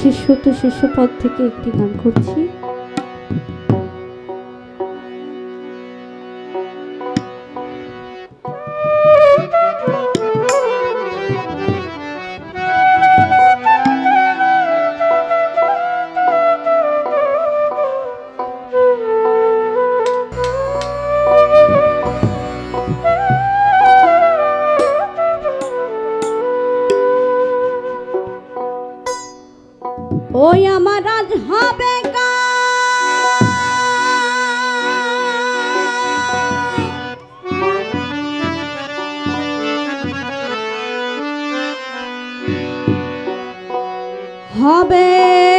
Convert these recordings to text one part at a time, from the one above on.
শিষ্য তো শিষ্য পদ থেকে একটি গান করছি। হবে।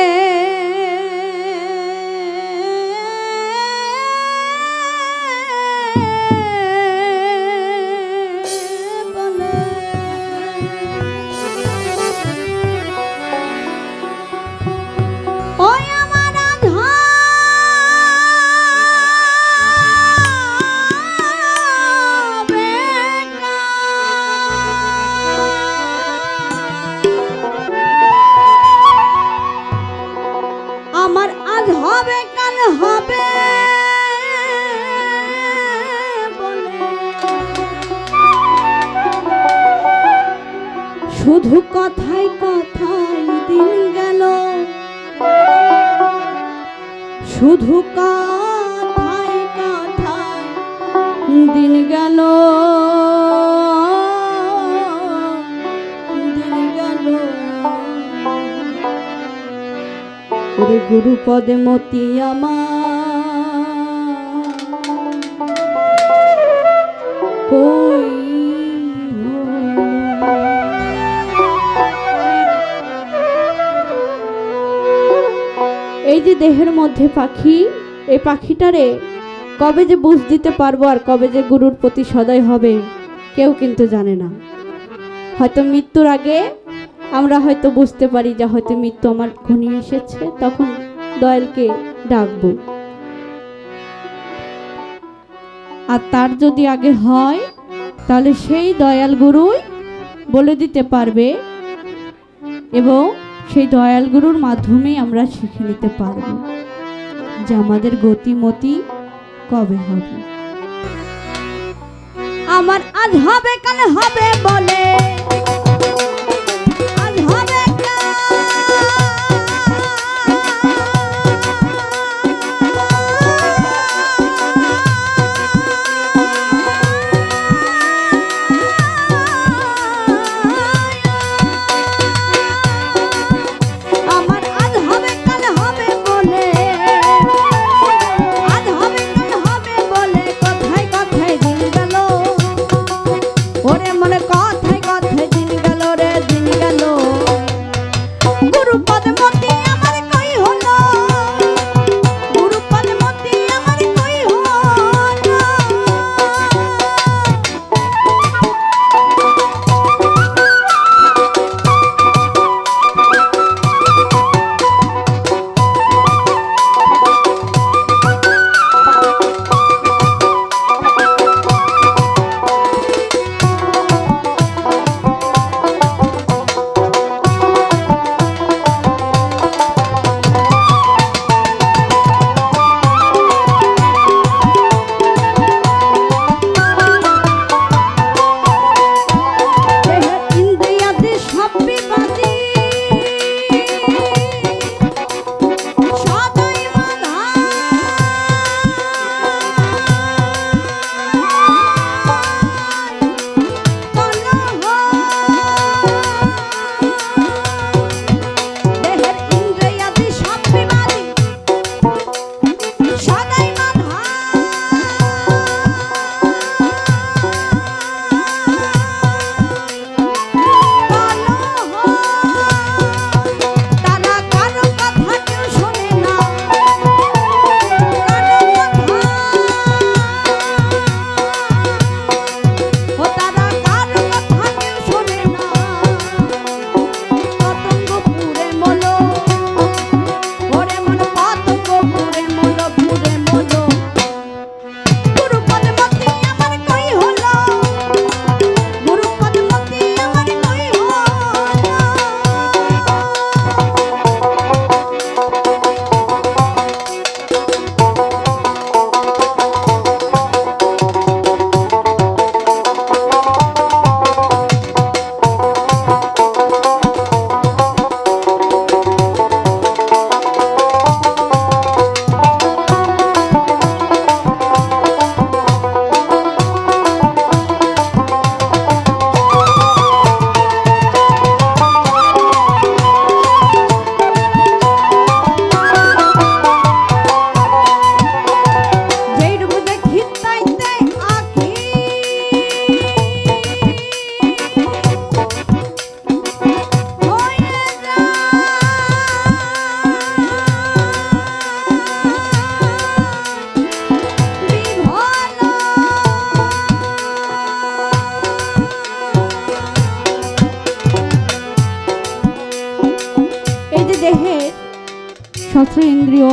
শুধু কথাই কথাই দিন গেল। শুধু কথাই কথাই দিন গেল। ওরে গুরু পদে মতি আমার। এই যে দেহের মধ্যে পাখি এই পাখিটারে কবে যে বুঝ দিতে পারব আর কবে যে গুরুর প্রতি সদয় হবে, কেউ কিন্তু জানে না। হয়তো মৃত্যুর আগে আমরা হয়তো বুঝতে পারি যে হয়তো মৃত্যু আমার ঘনিয়ে এসেছে, তখন দয়ালকে ডাকবো। আর তার যদি আগে হয়, তাহলে সেই দয়াল গুরুই বলে দিতে পারবে এবং সেই দয়াল গুরুর মাধ্যমেই আমরা শিখে নিতে পারব যে আমাদের গতিমতি কবে হবে। আমার আজ হবে, কাল হবে বলে।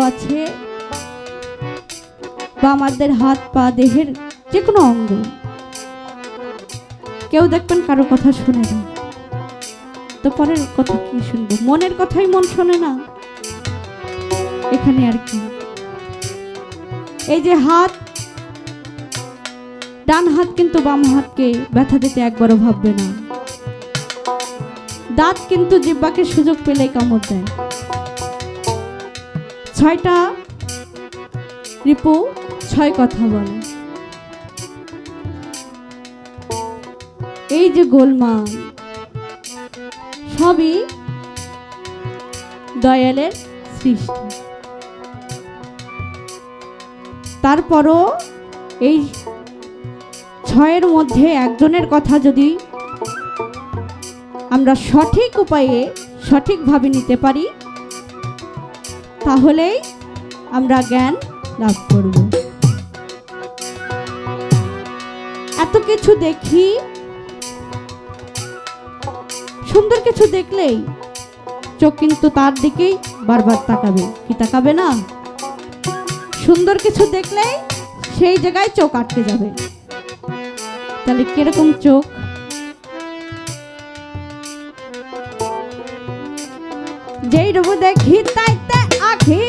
আছে, বা আমাদের হাত, পা, দেহের যে কোনো অঙ্গ। কেউ দেখবেন কারও কথা শুনে না। তো পরের কথা কি শুনব? মনের কথাই মন শোনে না। এখানে আর কি? এই যে হাত, ডান হাত কিন্তু বাম হাতকে ব্যথা দিতে একবারও ভাববে না। দাঁত কিন্তু জিব্বাকে সুযোগ পেলেই কামড় দেয়। ছয়টা রিপু ছয় কথা বলে। এই যে গোলমাল, সবই দয়ালের সৃষ্টি। তারপরও এই ছয়ের মধ্যে একজনের কথা যদি আমরা সঠিক উপায়ে সঠিকভাবে নিতে পারি, তাহলেই আমরা জ্ঞান লাভ করব। এত কিছু দেখি, সুন্দর কিছু দেখলেই চোখ কিন্তু তার দিকেই বারবার তাকাবে। কি তাকাবে না? সুন্দর কিছু দেখলেই সেই জায়গায় চোখ আটকে যাবে। তাহলে কীরকম চোখ? যেই রূপ দেখি তাইতে আখি।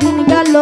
দিন গেল।